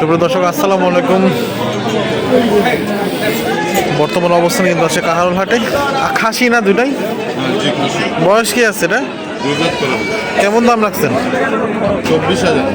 সুপ্রিয় দর্শক আসসালামু আলাইকুম। বর্তমান অবস্থান কিন্তু আছে কাহারুল হাটে। খাসি না দুটাই? বয়স কি আছে এটা? কেমন দাম রাখছেন? চব্বিশ হাজার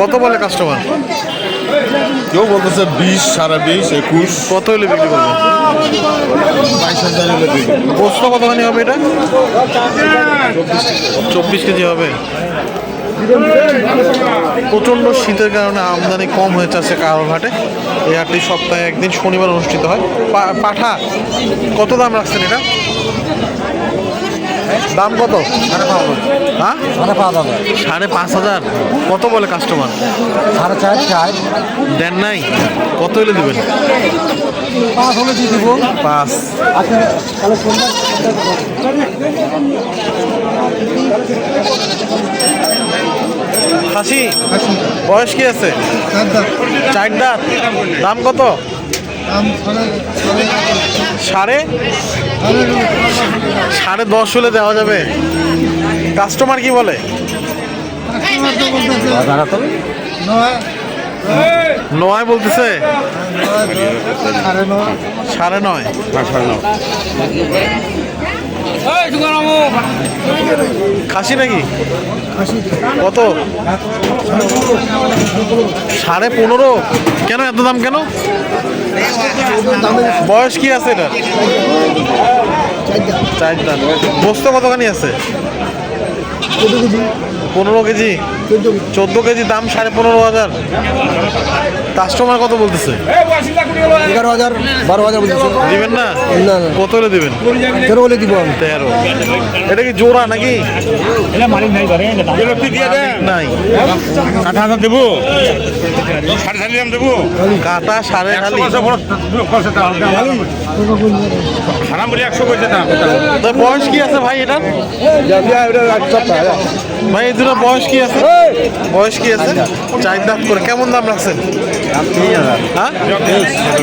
কত বলে কাস্টমার কেউ বলতেছে বিশ সাড়ে বিশ একুশ। কত হলে বিক্রি করবেন? বাইশ হাজার হলে কতখানি হবে এটা? চব্বিশ কেজি হবে। প্রচণ্ড শীতের কারণে আমদানি কম হয়ে যাচ্ছে কারোর হাটে এই হাটটি সপ্তাহে একদিন শনিবার অনুষ্ঠিত হয়। পাঠা, কত দাম রাখছেন এটা? দাম কত? হ্যাঁ? সাড়ে পাঁচ হাজার। সাড়ে পাঁচ হাজার কত বলে কাস্টমার সাড়ে চার চার দেন নাই। কত হলে দেবেন? পাঁচ। হলে দিয়ে দিব পাঁচ আচ্ছা খাসি? বয়স কি আছে? চার দাঁত। দাম কত? সাড়ে সাড়ে দশ হলে। দেওয়া যাবে। কাস্টমার কি বলে? নয় বলতেছে? সাড়ে নয়। খাসি নাকি? কত? সাড়ে পনেরো? কেন এত দাম কেন? বয়স কি আছে এটা চার দাম বস্ত কতখানি আছে? পনেরো কেজি। চোদ্দ কেজি দাম সাড়ে পনেরো হাজার। কাস্টমার কত বলতেছে? এগারো হাজার বারো হাজার বলছি। দিবেন না? না, না। কত হলে দিবেন? তেরো বলে দিব আমি। তেরো। এটা কি জোড়া নাকি? নাই ধরে নাই। হাজার দেবো। সাড়ে সাড়ে দাম দেবো। কাটা সাড়ে খালি। হারাম বলে একশো পয়সা দাম। বয়স কি আছে ভাই এটা? ভাই এই দুটো বয়স কি আছে? বয়স কি আছে? চার দাম করে। কেমন দাম রাখছেন?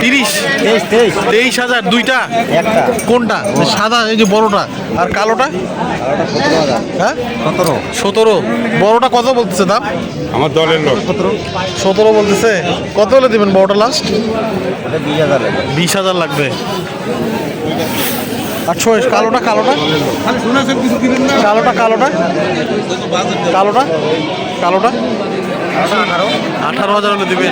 তিরিশ। তেইশ হাজার দুইটা? কোনটা? সাদা এই যে বড়টা। আর কালোটা? হ্যাঁ? সতেরো। সতেরো। বড়টা কত বলতেছে দাম? আমার দলের লোক। সতেরো। বলতেছে। কত হলে দেবেন বড়টা লাস্ট বিশ হাজার বিশ হাজার লাগবে। আর ছয় কালোটা কালোটা? কালোটা কালোটা? কালোটা? কালোটা? আঠারো। হাজার হলে দিবে।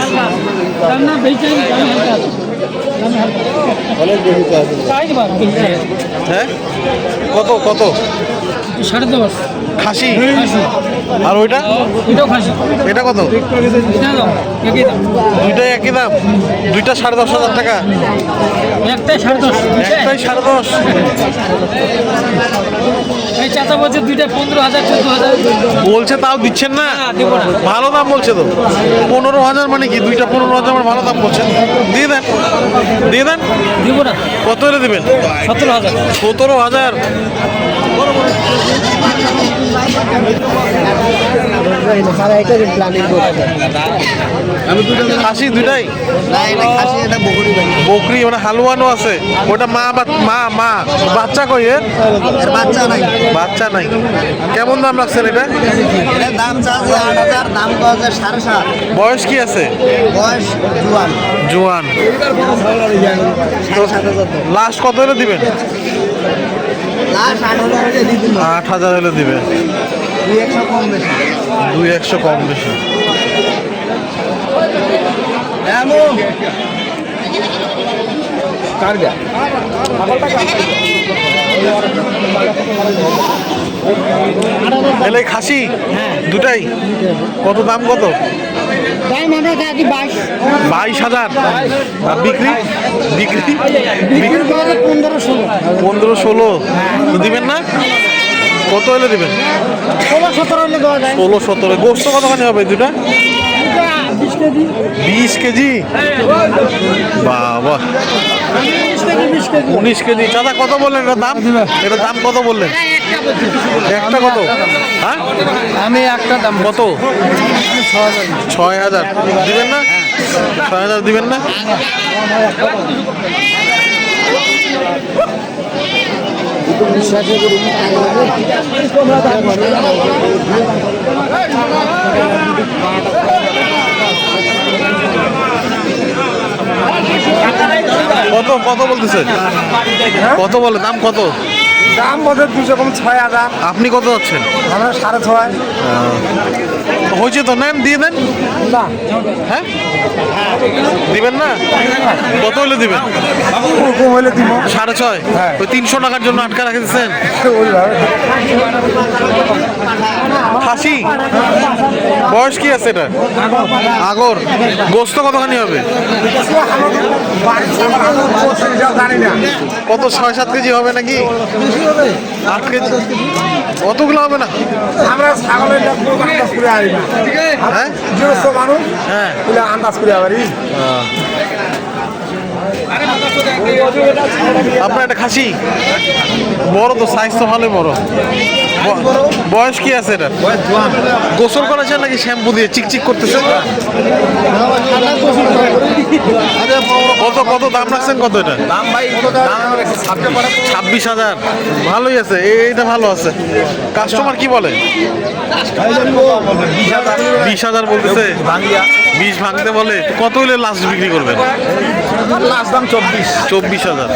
হ্যাঁ? কত কত? সাড়ে দশ। খাসি। আর ওইটা? এটা কত? দুইটাই একই দাম? দুইটা সাড়ে দশ হাজার টাকা। একটাই সাড়ে দশ। একটাই সাড়ে দশ। এই চাচা বলছে দুইটা পনেরো হাজার চোদ্দ হাজার। বলছে তাও দিচ্ছেন না? ভালো দাম বলছে তো। পনেরো হাজার মানে কি? দুইটা পনেরো হাজার মানে ভালো দাম বলছেন দিয়ে দেন। দিয়ে দেন। দিব না। কত হলে দেবেন? সতেরো হাজার। সতেরো হাজার। বকরি মানে হালুয়ানো আছে। ওটা মা মা মা। বাচ্চা কই বাচ্চা নাই বাচ্চা নাই। কেমন দাম রাখছেন এটা? দাম চাচ্ছে দাম বয়স কি আছে? বয়স জুয়ান। জোয়ান লাস্ট কত দিবেন? আট হাজার হলে দিবেন দুই একশো কম বেশি। এলে খাসি? দুটাই। কত দাম কত? বাইশ? হাজার। আর বিক্রি? বিক্রি? বিক্রি? পনেরো ষোলো। পনেরো ষোলো। দিবেন না? কত হলে দিবেন? ষোলো সতেরো হলে দেওয়া যায়। ষোলো সতেরো। গোস্ত কতখানি হবে দুটা বিশ কেজি? বিশ কেজি? বাবা। উনিশ কেজি দাদা কত বললেন? এটা দাম? এটা দাম কত বললেন? একটা একটা কত? হ্যাঁ? আমি একটা দাম কত? ছয় হাজার। দিবেন না? ছয় হাজার দিবেন না? কত কত বলতেছে? হ্যাঁ? কত বলে? দাম কত? দাম বলতে দুশো কম ছয় হাজার। আপনি কত যাচ্ছেন? আমরা সাড়ে ছয়। হয়েছে তো? নেন দিয়ে দেন না। হ্যাঁ? দিবেন না? কত হলে দিবেন? কম হলে দিব। সাড়ে ছয়? হ্যাঁ। ওই তিনশো টাকার জন্য আটকা রেখে দিচ্ছেন খাসি? বয়স কি আছে এটা? আগর। গোস্ত কতখানি হবে? কত ছয় সাত কেজি হবে নাকি? আট কেজি? অতগুলো হবে না? আমরা ছাগলের করে আনি না। হ্যাঁ? হ্যাঁ। আন্দাজ করে আপনার একটা খাসি? বড় তো সাইজ তো ভালো বড়। বয়স কি আছে এটা? গোসল করেছেন নাকি শ্যাম্পু দিয়ে চিকচিক করতেছে কত কত দাম রাখছেন কত এটা? দাম ভাই ছাব্বিশ হাজার। ভালোই আছে এইটা ভালো আছে। কাস্টমার কি বলে? বিশ হাজার বলতেছে। বিশ ভাঙতে বলে কত হলে লাস্ট বিক্রি করবেন? লাস্ট দাম চব্বিশ। চব্বিশ হাজার।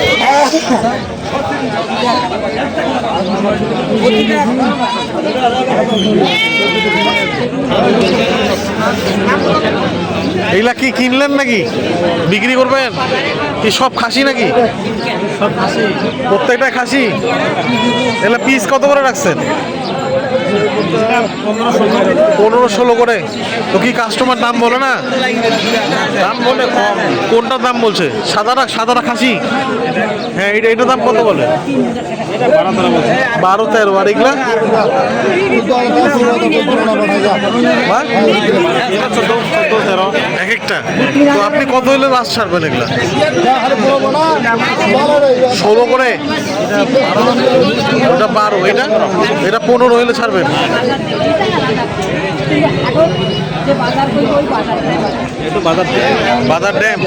এইগুলা কি কিনলেন নাকি? বিক্রি করবেন? কি সব খাসি নাকি? প্রত্যেকটা খাসি? এগুলা পিস কত করে রাখছেন? পনেরো ষোলো করে। তো কি কাস্টমার দাম বলে না? দাম বলে কোনটার দাম বলছে? সাদাটা সাদাটা খাসি? হ্যাঁ এটা এটার দাম কত বলে? বারো তেরো আর এগুলা? এক একটা। তো আপনি কত হইলে লাস্ট ছাড়বেন এগুলা? ষোলো করে? ওটা বারো, এটা? এটা পনেরো হইলে ছাড়বেন। বাজার ড্যাম।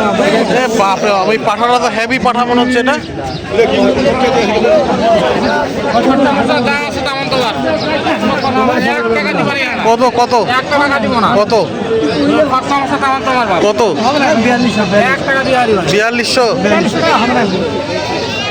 বাপরে বাপ, ওই পাঠাটা তো হেভি পাঠা মনে হচ্ছে এটা। কত কত? কত? কত? বিয়াল্লিশশো?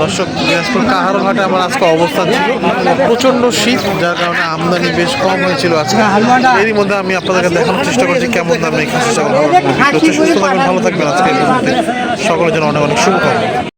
দর্শক, দিনাজপুর কাহারো ঘাটে আমার আজকে অবস্থান ছিল। প্রচণ্ড শীত, যার কারণে আমদানি বেশ কম হয়েছিল আজকে। এরই মধ্যে আমি আপনাদেরকে দেখানোর চেষ্টা করছি কেমন দামে সুস্থ থাকবেন, ভালো থাকবেন আজকে সকলের জন্য অনেক অনেক শুভকামনা।